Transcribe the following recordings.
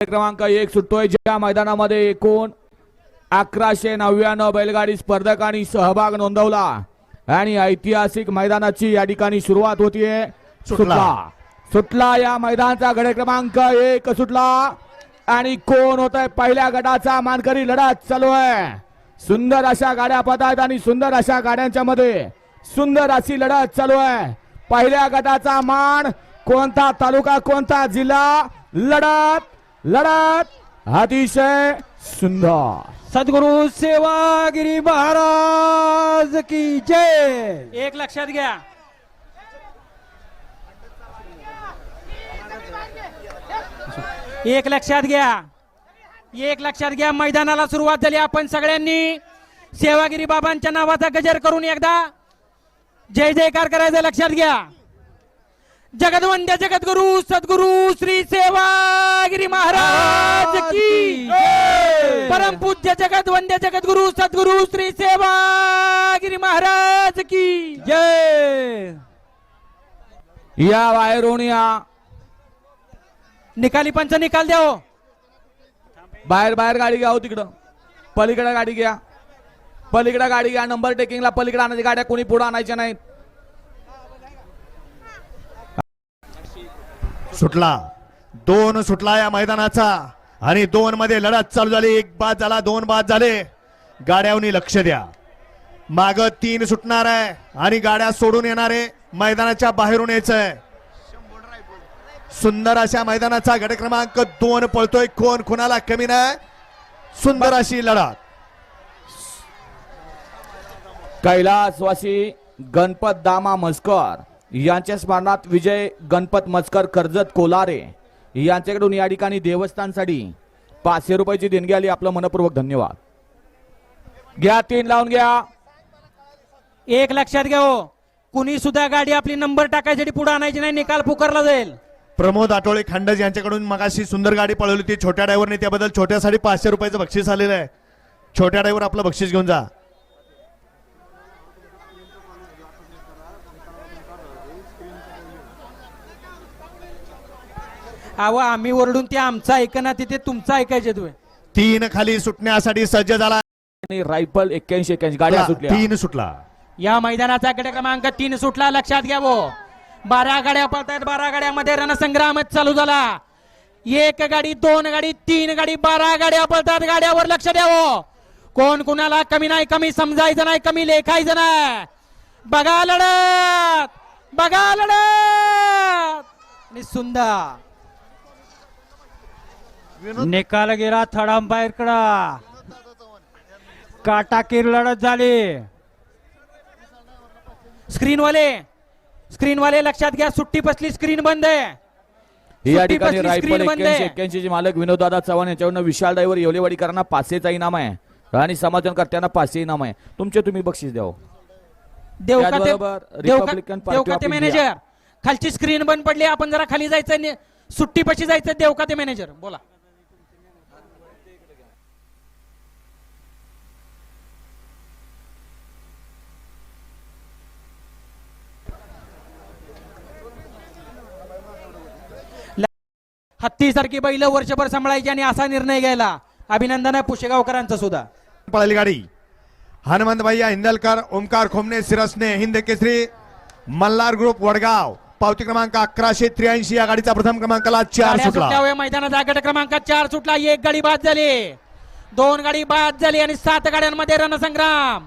क्रमांक एक सुटतोय ज्या मैदानामध्ये एकूण अकराशे नव्याण्णव बैलगाडी स्पर्धकांनी सहभाग नोंदवला. आणि ऐतिहासिक मैदानाची या ठिकाणी सुरुवात होतीये. सुटला. सुटला. या मैदानाचा गडे क्रमांक एक सुटला. आणि कोण होत आहे पहिल्या गटाचा मानकरी लढत चालू आहे. सुंदर अशा गाड्या पद आहेत आणि सुंदर अशा गाड्यांच्या मध्ये सुंदर अशी लढत चालू आहे. पहिल्या गटाचा मान कोणता तालुका कोणता जिल्हा लढत लढत अतिशय सुंदर. सद्गुरु सेवागिरी महाराज की जय. एक लक्षात घ्या. एक लक्षात घ्या. एक लक्षात घ्या मैदानाला सुरुवात झाली आपण सगळ्यांनी. सेवागिरी बाबांच्या नावाचा गजर करून एकदा. जय जयकार करायचं लक्षात घ्या. जगदवंद्य जगद्गुरु सद्गुरु श्री सेवागिरी महाराज की परम पूज्य जगदवंद्य जगद्गुरु सद्गुरु श्री सेवागिरी महाराज की जय। या बाहेरून या। निकाली पंच निकाल द्या हो. बाहेर बाहेर गाडी घ्या हो तिकडं. पलीकडे गाडी घ्या. पलीकडे गाडी घ्या. नंबर टेकिंगला पलीकडे आणायची गाड्या कोणी पुढे आणायच्या नाहीत. सुटला. दोन सुटला या मैदानाचा. आणि दोन मध्ये लढत चालू झाली. एक बाद झाला दोन बाद झाले. गाड्यावनी लक्ष द्या. माग तीन सुटणार आहे. आणि गाड्या सोडून येणार आहे. मैदानाच्या बाहेरून यायचंय. सुंदर अशा मैदानाचा गट क्रमांक दोन पळतोय. कोण? कुणाला कमी नाही? सुंदर अशी लढत. कैलासवासी गणपत दामा मस्कर यांच्या स्मरणात विजय गणपत मस्कर कर्जत कोलारे यांच्याकडून या ठिकाणी देवस्थानसाठी पाचशे रुपयाची देणगी आली. आपलं मनपूर्वक धन्यवाद. घ्या तीन लावून घ्या. एक लक्षात घ्या हो. कुणी सुद्धा गाडी आपली नंबर टाकायसाठी पुढे आणायची नाही निकाल पुकारला जाईल. प्रमोद आठवळे खंडज यांच्याकडून मगाशी सुंदर गाडी पळवली होती. छोट्या ड्रायव्हरने त्याबद्दल छोट्यासाठी पाचशे रुपयाचं बक्षीस आलेलं आहे. छोट्या ड्रायव्हर आपलं बक्षीस घेऊन जा. अहो आम्ही ओरडून ते आमचं ऐकना तिथे तुमचं ऐकायचे तुम्ही. तीन खाली सुटण्यासाठी सज्ज झाला. आणि रायफल एक्क्याऐंशी एक्क्याऐंशी गाड्या सुटल्या. तीन सुटला. या मैदानाचा गट क्रमांक तीन सुटला लक्षात घ्या वो बारा गाड्या पळतायत बारा गाड्यामध्ये रणसंग्राम चालू झाला. एक गाडी दोन गाडी तीन गाडी बारा गाड्या पळतात गाड्यावर लक्ष द्यावं कोण कुणाला कमी नाही कमी समजायचं नाही कमी लेखायचं नाही. बघा लढत बघा लढत. आणि सुंदर. निकाल गेला थर्ड अंपायर कडा काटाकीर लढत झाली. स्क्रीनवाले स्क्रीनवाले लक्षात घ्या सुट्टी बसली स्क्रीन बंद आहे. या सुट्टी ठिकाणी रायफल एक्क्याऐंशी चे मालक विनोददादा चव्हाण यांच्याकडून विशाल ड्रायव्हर येवलेवाडीकरांना पाचशेचा इनाम आहे. आणि समाधानकर्त्यांना पाचशे इनाम आहे. तुमचे तुम्ही बक्षीस द्यावं. Republican India. मॅनेजर खालची स्क्रीन बंद पडली आपण जरा खाली जायचं नि- सुट्टी पशी जायचं देवखाते मॅनेजर बोला. हत्ती सारखी बैल वर्षभर सांभाळायची आणि असा निर्णय घ्यायला अभिनंदन आहे पुशेगावकरांचं सुद्धा. पळाली गाडी हनुमंत भैया हिंदलकर ओमकार खोमने सिरसने हिंद केसरी मल्हार ग्रुप वडगाव. पावती क्रमांक अकराशे त्र्याऐंशी. या गाडीचा प्रथम क्रमांकाला चार सुटला. मैदानाचा गट क्रमांक चार सुटला एक गाडी बाद झाली. दोन गाडी बाद झाली आणि सात गाड्यांमध्ये रणसंग्राम.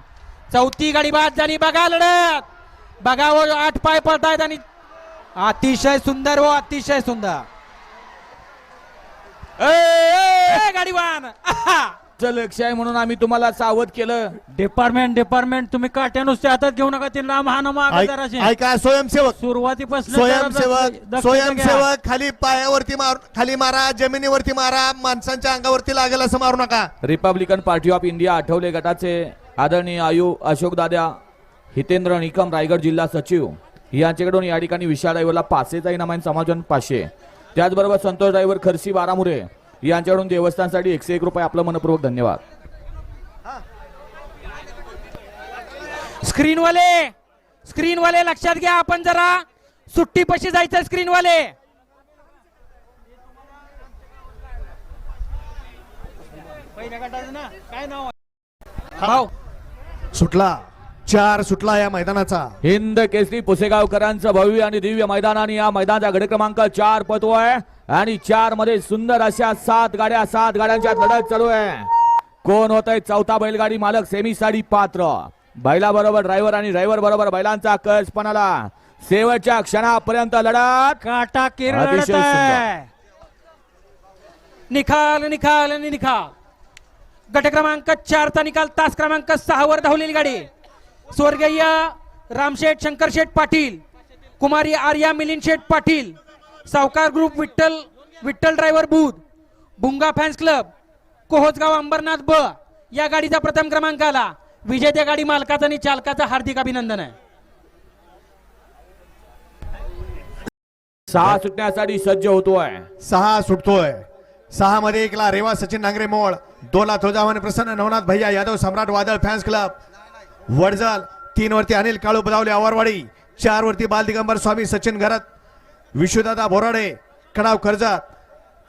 चौथी गाडी बाद झाली बघा लढत. बघा व आठ पाय पडतायत आणि अतिशय सुंदर व अतिशय सुंदर. गाडीवान आहा. चं लक्ष आहे म्हणून आम्ही तुम्हाला सावध केलं. डिपार्टमेंट डिपार्टमेंट तुम्ही काट्या नुसते हातात घेऊ नका ते लांब हा ऐक- ऐका स्वयंसेवक. सुरुवातीपासून स्वयंसेवक स्वयंसेवक खाली पायावरती मार खाली मारा जमिनीवरती मारा माणसांच्या अंगावरती लागेल असं मारू नका. Republican Party of India Athawale गटाचे आदरणीय आयु अशोक दादा हितेंद्र निकम रायगड जिल्हा सचिव यांच्याकडून या ठिकाणी विशाल ड्रायव्हरला पाचशेचा इनाम आहे समाधान पाचशे त्याचबरोबर संतोष ड्रायव्हर खर्सी बारामुरे यांच्याकडून देवस्थानसाठी एकशे एक रुपये आपलं मनपूर्वक धन्यवाद. स्क्रीनवाले स्क्रीनवाले लक्षात घ्या आपण जरा. सुट्टी पशी जायचं स्क्रीनवाले. पहिल्या गटाचं ना? काय नाव सुटला. चार सुटला या मैदानाचा. हिंद केसरी पुसेगावकरांचं भव्य आणि दिव्य मैदान आणि या मैदानाचा गड क्रमांक चार पतो आहे आणि चारमध्ये सुंदर अशा सात गाड्या सात गाड्यांच्या लढत चालू आहे. कोण होत आहे चौथा बैलगाडी मालक? सेमी साडी पात्र. बैला बरोबर ड्रायव्हर आणि ड्रायव्हर बरोबर बैलांचा कस पण आला शेवटच्या क्षणापर्यंत लढत. काटा किर अतिशय लढत आहे. निखाल निखाल आणि निखाल. गट क्रमांक चारचा निकाल तास क्रमांक सहा वर धावलेली गाडी. स्वर्गीय रामशेठ शंकरशेठ पाटील कुमारी Arya Milind Sheth Patil Savkar group Vitthal Vitthal driver Budh Bunga fans club Kohojgaon Ambarnath ब या गाडीचा प्रथम क्रमांक आला. विजेत्या गाडी मालकाचं आणि चालकाचं हार्दिक अभिनंदन आहे. सहा सुटण्यासाठी सज्ज होतोय. सहा सुटतोय. सहा मध्ये एकला रेवा सचिन नांगरे मोळ दोनला तुळजाभवानी प्रसन्न नवनाथ भैया यादव सम्राट वादळ फॅन्स क्लब वडजाल तीन वरती अनिल काळू बदावले आवारवाडी चार वरती बाल दिगंबर स्वामी सचिन घरत विश्वदादा बोराडे कडाव कर्जत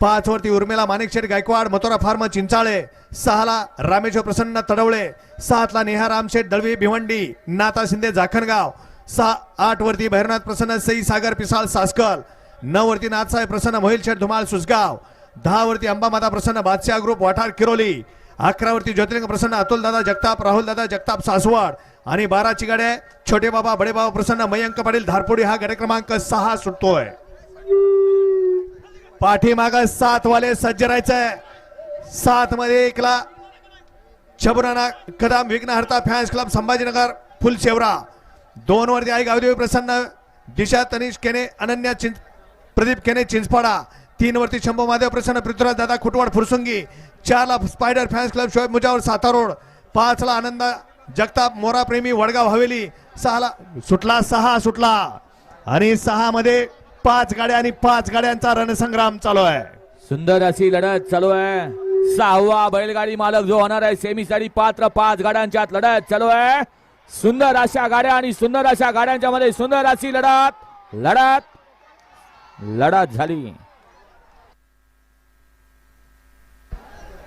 पाच वरती उर्मिला माणिकशेठ गायकवाड मथुरा फार्म चिंचाळे सहाला रामेश्वर प्रसन्न तडवळे सातला नेहा रामशेठ दळवी भिवंडी नाता शिंदे जाखणगाव सहा आठ वरती भैरनाथ प्रसन्न सई सागर पिसाळ सासकल नऊ वरती नाथसाहेब प्रसन्न मोहिलशेठ धुमाळ सुसगाव दहा वरती अंबामाता प्रसन्न बादशाह ग्रुप वाठार किरोली अकरावरती ज्योतिर्लिंग प्रसन्न अतुल दादा जगताप राहुल दादा जगताप सासवाड. आणि बाराची गाड्या छोटे बाबा बडे बाबा प्रसन्न मयंक पाटील धारपोडी हा गाडी क्रमांक सहा सुटतोय. पाठीमाग सात वाले सज्ज राहायचंय. सात मध्ये एकला छबराना कदम विघ्नहर्ता फॅन्स क्लब संभाजीनगर फुलशेवरा दोन वरती आई गावदेवी प्रसन्न दिशा तनिष केने अनन्या चिंच प्रदीप केने चिंचपाडा. तीन वरती शंभू महादेव प्रसन्न पृथ्वीराज दादा खुटवाड फुरसुंगी चारला spider fans club Shoeb Mujawar साता रोड पाचला आनंद जगताप मोरा प्रेमी वडगाव हवेली सहाला सुटला सहा सुटला. आणि सहा मध्ये पाच गाड्या आणि पाच गाड्यांचा रणसंग्राम चालू आहे. सुंदर अशी लढत चालू आहे. सहावा बैलगाडी मालक जो होणार आहे सेमीसाठी पात्र पाच गाड्यांच्यात लढत चालू आहे. सुंदर अशा गाड्या आणि सुंदर अशा गाड्यांच्या मध्ये सुंदर अशी लढत लढत लढत झाली.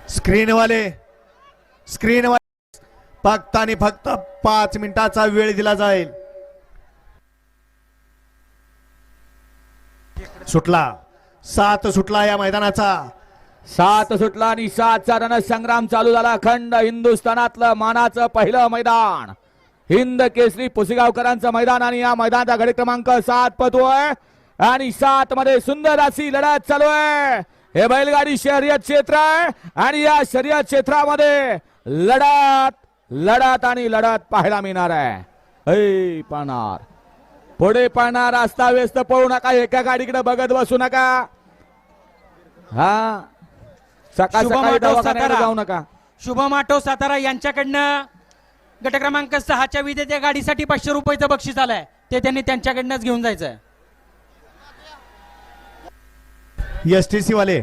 स्क्रीनवाले स्क्रीनवाले. फक्त आणि फक्त पाच मिनिटाचा वेळ दिला जाईल. सुटला. सात सुटला या मैदानाचा. सात सुटला आणि सातचा रणसंग्राम चालू झाला. अखंड हिंदुस्थानातलं मानाचं पहिलं मैदान. हिंद केसरी पुसेगावकरांचं मैदान आणि या मैदानाचा घडी क्रमांक सात पतोय. आणि सात मध्ये सुंदर अशी लढत चालू आहे. हे बैलगाडी शर्यत क्षेत्र आहे आणि या शर्यत क्षेत्रामध्ये लढत लढत आणि लढत पाहायला मिळणार आहे. पाहणार पुढे पाहणार असता व्यस्त पळू नका एका गाडीकडे बघत बसू नका. हा? सकाळ शुभम सकाळी. जाऊ नका. शुभम आटो सातारा यांच्याकडनं गट क्रमांक सहाच्या विजेत्या गाडीसाठी पाचशे रुपयाचं बक्षीस आलंय. ते त्यांनी त्यांच्याकडनंच घेऊन जायचंय. एस टी सी वाले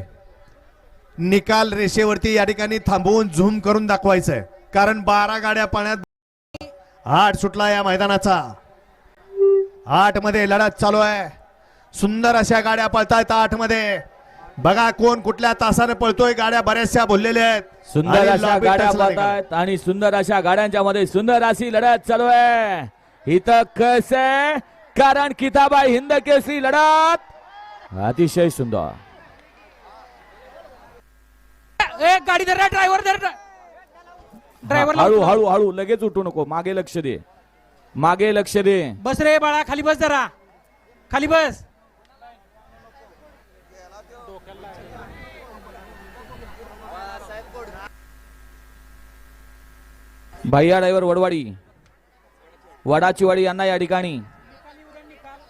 निकाल रेषेवरती या ठिकाणी थांबवून झूम करून दाखवायचंय. कारण बारा गाड्या पाण्यात आठ सुटला या मैदानाचा. आठमध्ये लढत चालू आहे. सुंदर अशा गाड्या पळतायत आठमध्ये बघा कोण कुठल्या तासाने पळतोय. गाड्या बऱ्याचशा बोललेल्या आहेत. सुंदर अशा गाड्या. पळतायत आणि सुंदर अशा गाड्यांच्या मध्ये सुंदर अशी लढत चालू आहे. इथं कस आहे कारण किताबाई हिंद केसरी लढत. अतिशय सुंदर. एक गाडी धर ड्रायव्हर धर ड्रायव्हर हळू हळू हळू लगेच उठू नको मागे लक्ष दे. मागे लक्ष दे. बस रे बाळा खाली बस जरा. खाली बस. भैया ड्रायव्हर वडवाडी. वडाची वाडी यांना या ठिकाणी.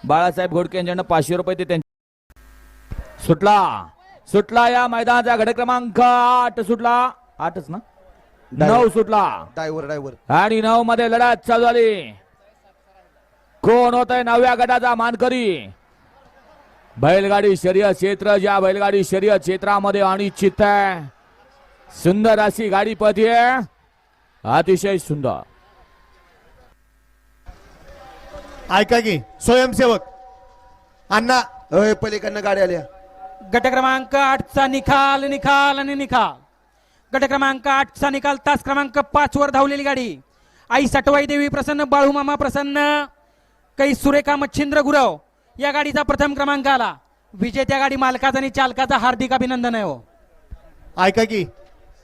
बाळासाहेब घोडके यांच्याकडनं पाचशे रुपये ते त्यांच्या सुटला. सुटला या मैदानाचा घड क्रमांक आठ सुटला. आठच ना? नऊ सुटला. ड्रायव्हर ड्रायव्हर आणि नऊ मध्ये लढत चालू झाली. कोण होत आहे नवव्या गटाचा मानकरी? बैलगाडी शर्यत क्षेत्र ज्या बैलगाडी शर्यत क्षेत्रामध्ये अनिश्चित आहे. सुंदर अशी गाडी पती आहे अतिशय सुंदर. ऐका की स्वयंसेवक. अण्णा. अय पलीकडनं गाडी आल्या गट क्रमांक आठचा निकाल निकाल आणि निकाल. गट क्रमांक आठचा निकाल तास क्रमांक पाच वर धावलेली गाडी. आई सटवाई देवी प्रसन्न बाळूमामा प्रसन्न कै सुरेखा मच्छिंद्र गुरव या गाडीचा प्रथम क्रमांक आला. विजेत्या गाडी मालकाचा आणि चालकाचा हार्दिक अभिनंदन आहे हो. ऐका की.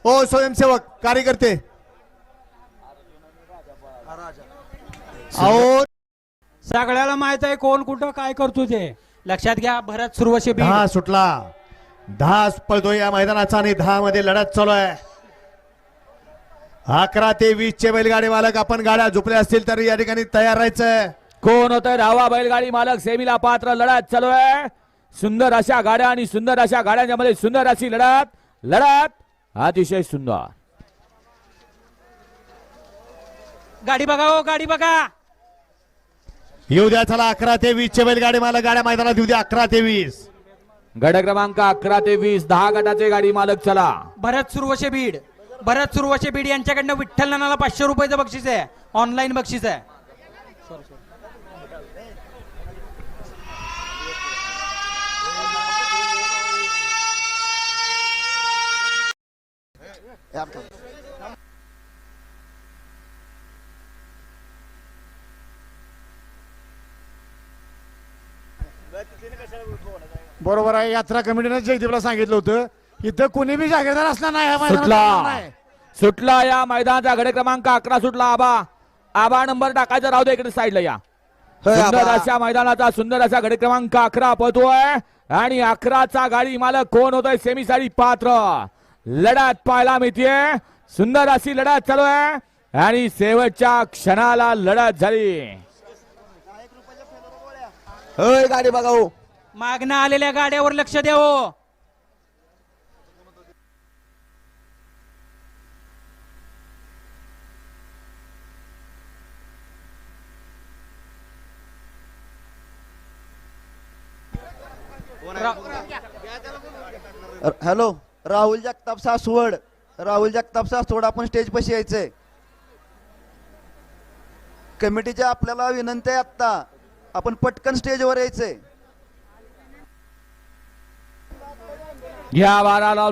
ओ स्वयंसेवक कार्यकर्ते. सगळ्याला माहीत आहे कोण कुठं काय करतो ते. लक्षात घ्या भरत सुरवशे. दहा सुटला. दहा पळतोय या मैदानाचा आणि दहा मध्ये लढत चालू आहे. अकरा ते वीस चे बैलगाडी मालक आपण गाड्या झोपल्या असतील तर या ठिकाणी तयार राहायचं कोण होतंय धावा बैलगाडी मालक सेमीला पात्र लढत चालू आहे. सुंदर अशा गाड्या आणि सुंदर अशा गाड्यांच्या मध्ये सुंदर अशी लढत लढत अतिशय सुंदर. गाडी बघा हो गाडी बघा. येऊ द्या चला अकरा ते वीस. चे बैलगाडी मालक गाड्या मैदानात येऊ द्या अकरा ते वीस. गट क्रमांक अकरा ते वीस दहा गटाचे गाडी मालक चला. भरत सुरवशे बीड. भरत सुरवशे बीड यांच्याकडनं विठ्ठल नानाला पाचशे रुपयाचं बक्षीस आहे. ऑनलाईन बक्षीस आहे. बरोबर आहे. यात्रा कमिटीनं जयदीपला सांगितलं होतं. इथं कुणी बी जागीरदार असणार नाही ह्या मैदानात. सुटला. असणार नाही. सुटला या मैदानाचा गड क्रमांक अकरा सुटला. आबा. आबा नंबर टाकायचा राहू दे इकडे साईडला या. सुंदर अशा मैदानाचा सुंदर असा गड क्रमांक अकरा पळतोय. आणि अकराचा गाडी मालक कोण होतोय? सेमी साडी पात्र. लढत पाहायला मिळतीये. सुंदर अशी लढत चालू आहे. आणि शेवटच्या क्षणाला लढत झाली. होय गाडी बघा हो. मागणं आलेल्या गाड्यावर लक्ष हो. द्यावं र- हॅलो राहुल जगताप सासवड. राहुल जगताप सासवड आपण स्टेज पशी यायचंय. कमिटीच्या आपल्याला विनंती आहे आत्ता. आपण पटकन स्टेजवर यायचंय. या बाराला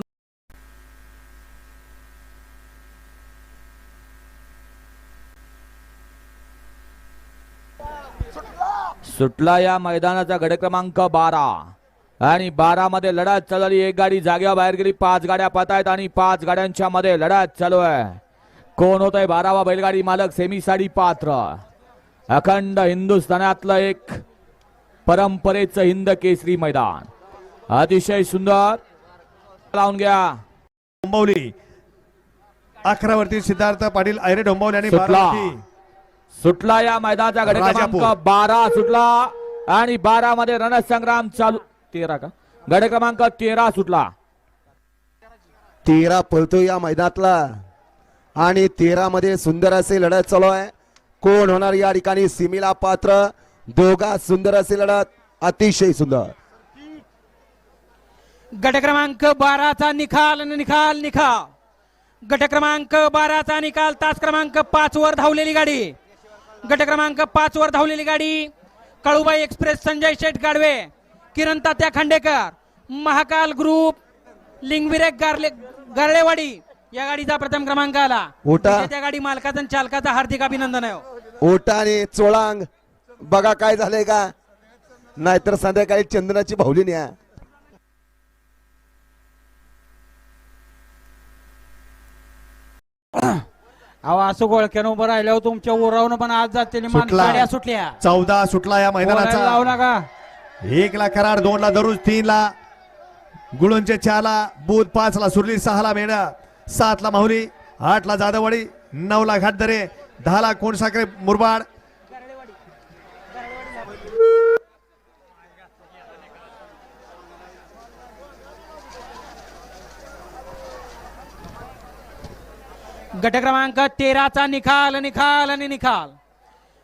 सुटला या मैदानाचा गड क्रमांक बारा. आणि बारा मध्ये लढत चालू एक गाडी जाग्यावर बाहेर गेली. पाच गाड्या पाहत आणि पाच गाड्यांच्या मध्ये लढत चालू आहे. कोण होत आहे बारावा बैलगाडी मालक सेमी साडी पात्र? अखंड हिंदुस्थानातलं एक परंपरेचं हिंद केसरी मैदान. अतिशय सुंदर. लावून घ्या. डोंबवली. अकरा वरती सिद्धार्थ पाटील आयरे डोंबवली आणि सुटला. सुटला या मैदानाचा गड. क्रमांक बारा सुटला आणि बारा मध्ये रणसंग्राम चालू. तेरा का? गड क्रमांक तेरा सुटला. तेरा पळतो या मैदानातला. आणि तेरा मध्ये सुंदर असे लढत चालू आहे. कोण होणार या ठिकाणी? सिमिला पात्र दोघा सुंदर असे लढत अतिशय सुंदर. गट क्रमांक बाराचा निकाल निकाल निकाल गट क्रमांक बाराचा निकाल तास क्रमांक पाच वर धावलेली गाडी. गट क्रमांक पाच वर धावलेली गाडी कळुबाई एक्सप्रेस संजय शेठ गाडवे किरण तात्या खांडेकर महाकाल ग्रुप लिंगविरेक गारले गारळेवाडी या गाडीचा प्रथम क्रमांक आला. उठा. त्या गाडी मालकाचा आणि चालकाचा हार्दिक अभिनंदन आहे हो. ओटा आणि चोळांग. बघा काय झालंय का? नाहीतर संध्याकाळी चंदनाची भावली न्या. अहो असं गोळक्यानं उभं राहिल्यावर तुमच्या उरावनं पण आज जाते सुटला. गाड्या सुटल्या. चौदा सुटला या लावू मैदानाचा. नका एक ला करार दोन ला दरुज तीन ला गुळूंचे चार ला बुध पाच ला सुरली सहा ला मेढा सातला माहुली आठला जाधववाडी नऊ घाटदरे दहा ला कोणसाखरे मुरबाड. गट क्रमांक तेराचा निकाल निकाल आणि निकाल.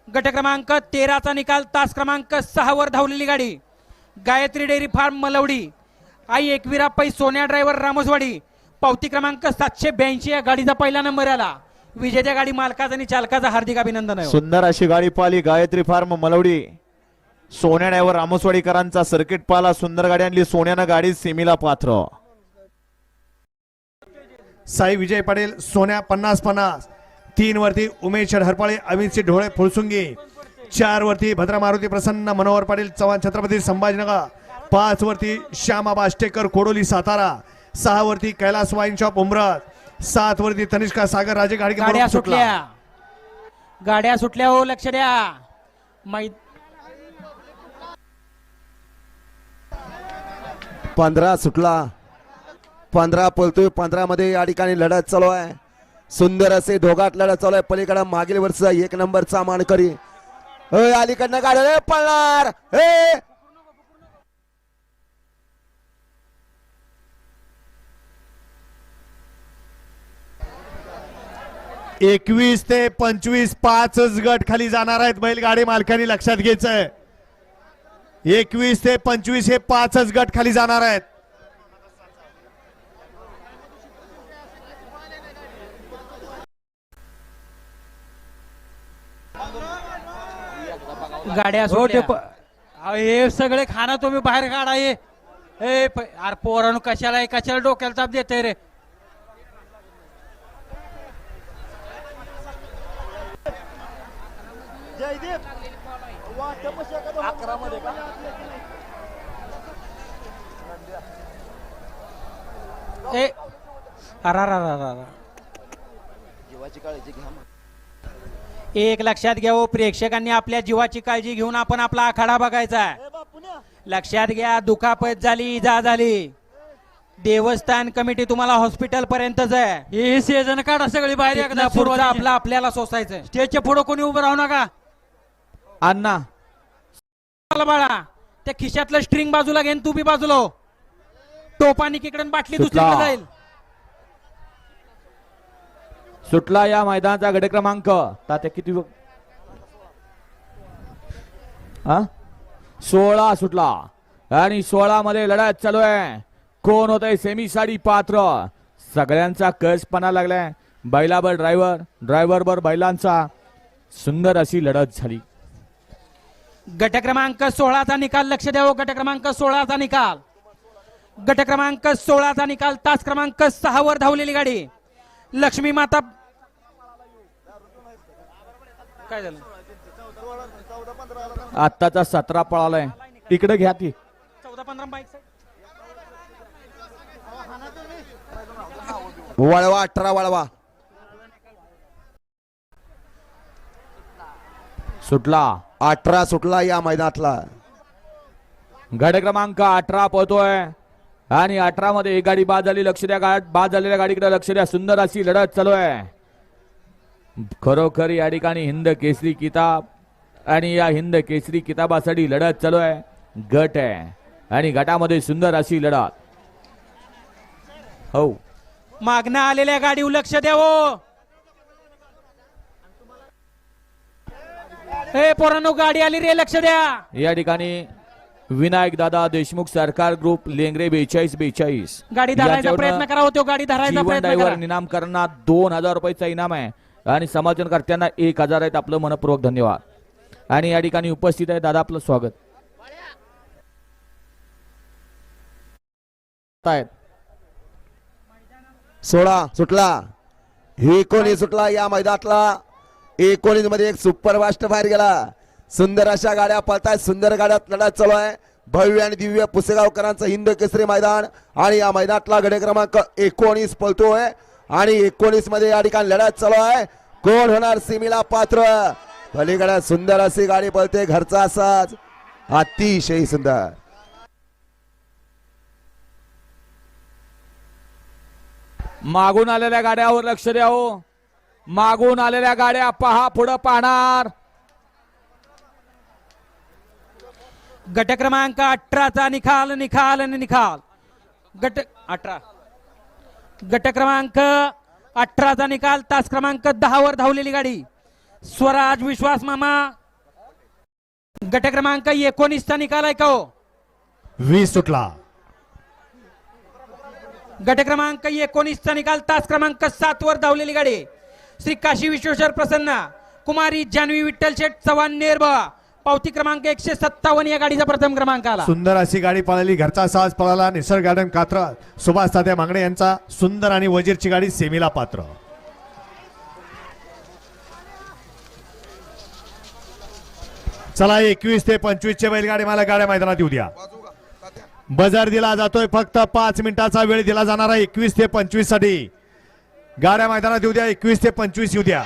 गट क्रमांक तेराचा निकाल तास क्रमांक सहावर धावलेली गाडी. Gayatri dairy farm Malwadi. आई एकविरा पै सोन्या ड्रायव्हर रामोसवाडी पावती क्रमांक सातशे ब्याऐंशी या गाडीचा पहिला नंबर आला. विजेत्या गाडी मालकाचा आणि चालकाचा हार्दिक अभिनंदन आहे. सुंदर अशी गाडी पाहिली. गायत्री फार्म मलवडी. सोन्या ड्रायव्हर रामोसवाडीकरांचा सर्किट पाला सुंदर गाडी आणली. सोन्यानं गाडी सीमीला पात्र. साई विजय पटेल सोन्या पन्नास पन्नास. तीन वरती उमेश हरपाळे अमित ढोळे फुलसुंगी. चार वरती भद्रा मारुती प्रसन्न मनोहर पाटील चव्हाण छत्रपती संभाजीनगर. पाच वरती श्यामा बाष्टेकर कोडोली सातारा. सहा वरती कैलास वाईन शॉप उमरत. सात वरती तनिष्का सागर राजे गाडी गाड्या सुटल्या. गाड्या सुटल्या हो लक्ष द्या. मै पंधरा सुटला. पंधरा पळतोय. पंधरा मध्ये या ठिकाणी लढत चालू आहे. सुंदर असे दोघात लढत चालू आहे. पलीकडे मागील वर्षीचा एक नंबरचा मानकरी. अलीकडनं गाड्या पळणार. हे एकवीस ते पंचवीस पाचच गट खाली जाणार आहेत बैलगाडी मालकांनी लक्षात घ्यायचंय. एकवीस ते पंचवीस हे पाचच गट खाली जाणार आहेत. गाड्या हो सुटल्या. ते प- अहो, हे सगळे खाना तुम्ही बाहेर काढा हे. ए प- अरे पोरानु कशाला कशाला डोक्याला ताप देते रे? ए अरा रा रा रा रा. जीवाची काळजी घ्या. एक लक्षात घ्या हो प्रेक्षकांनी आपल्या जीवाची काळजी घेऊन आपण आपला आखाडा बघायचा आहे. लक्षात घ्या दुखापत झाली इजा झाली. देवस्थान कमिटी तुम्हाला हॉस्पिटल पर्यंतच आहे. हे सेजन काढा सगळी बाहेर एकदा पुढचं आपला आपल्याला सोसायचं स्टेजच्या पुढे कोणी उभं राहू नका. अण्णा. बाळा त्या खिशातलं स्ट्रिंग बाजूला घेऊन तू बी बाजूला हो. टोपानी किकडे बाटली. दुसरीकडे जाईल. सुटला या मैदानाचा गट क्रमांक तात्या किती हा? सोळा सुटला. आणि सोळा मध्ये लढत चालू आहे. कोण होत आहे सेमी साडी पात्र? सगळ्यांचा कसपणा लागलाय. बैलावर ड्रायव्हर ड्रायव्हर वर बैलांचा सुंदर अशी लढत झाली. गट क्रमांक सोळाचा निकाल लक्ष द्यावं गट क्रमांक सोळाचा निकाल. गट क्रमांक सोळाचा निकाल तास क्रमांक सहा वर धावलेली गाडी. लक्ष्मी माता काय झालं? आत्ताचा सतरा पळालाय. इकडे घ्या ती. चौदा पंधरा बाईक वळवा अठरा वळवा. सुटला. अठरा सुटला या मैदानातला. गड क्रमांक अठरा पळतोय आणि अठरा मध्ये एक गाडी बाद झाली. लक्ष द्या गा बाद झालेल्या गाडीकडे लक्ष द्या. सुंदर अशी लढत चालू आहे. खरोखर या ठिकाणी हिंद केसरी किताब आणि या हिंद केसरी किताबासाठी लढत चालू आहे. गट आहे. आणि गटामध्ये सुंदर अशी लढत. हो. मागणं आलेल्या गाडीवर लक्ष द्यावं हे पोरांनो गाडी आली रे लक्ष द्या. या ठिकाणी विनायक दादा देशमुख सरकार ग्रुप लेंगरे बेचाळीस बेचाळीस. गाडी धरायचा प्रयत्न करा हो तो गाडी धरायचा जीवन प्रयत्न ड्रायव्हर करा. इनाम करणार दोन हजार रुपयाचा इनाम आहे. आणि समाजनकर्त्यांना एक हजार आहेत आपलं मनपूर्वक धन्यवाद. आणि या ठिकाणी उपस्थित आहे दादा आपलं स्वागत. आहेत. सोळा सुटला. एकोणीस सुटला या मैदानातला? एकोणीसमध्ये एक सुपर फास्ट बाहेर गेला. सुंदर अशा गाड्या पळतायत. सुंदर गाड्यात लढत चालू आहे. भव्य आणि दिव्य पुसेगावकरांचं हिंद केसरी मैदान आणि या मैदानातला गडे क्रमांक एकोणीस पळतोय. आणि एकोणीसमध्ये या ठिकाणी लढत चालू आहे. कोण होणार सिमीला पात्र? पलीकडे सुंदर अशी गाडी पळते घरचा असाच अतिशय सुंदर. मागून आलेल्या गाड्यावर लक्ष द्या हो. मागून आलेल्या गाड्या पहा पुढं पाहणार. गट क्रमांक अठराचा निकाल निकाल आणि निकाल गट अठरा. गट क्रमांक अठराचा निकाल तास क्रमांक दहा वर धावलेली गाडी. स्वराज विश्वास मामा. गट क्रमांक एकोणीसचा निकाल का हो? वीस सुटला. गट क्रमांक एकोणीसचा निकाल तास क्रमांक सात वर धावलेली गाडी. श्री काशी विश्वेश्वर प्रसन्न कुमारी जानवी विठ्ठल शेठ चव्हाण नेरबा पावती क्रमांक एकशे सत्तावन्न या गाडीचा प्रथम क्रमांक आला. सुंदर अशी गाडी पळाली घरचा साज पळाला निसर्ग गार्डन कात्र सुभाष तात्या मांगडे यांचा सुंदर आणि वजीरची गाडी सेमीला पात्र. चला एकवीस ते पंचवीस चे बैलगाडी मला गाड्या मैदानात येऊ द्या. बजार दिला जातोय फक्त पाच मिनिटाचा वेळ दिला जाणार आहे एकवीस ते पंचवीससाठी. गाड्या मैदानात येऊ द्या एकवीस ते पंचवीस येऊ द्या.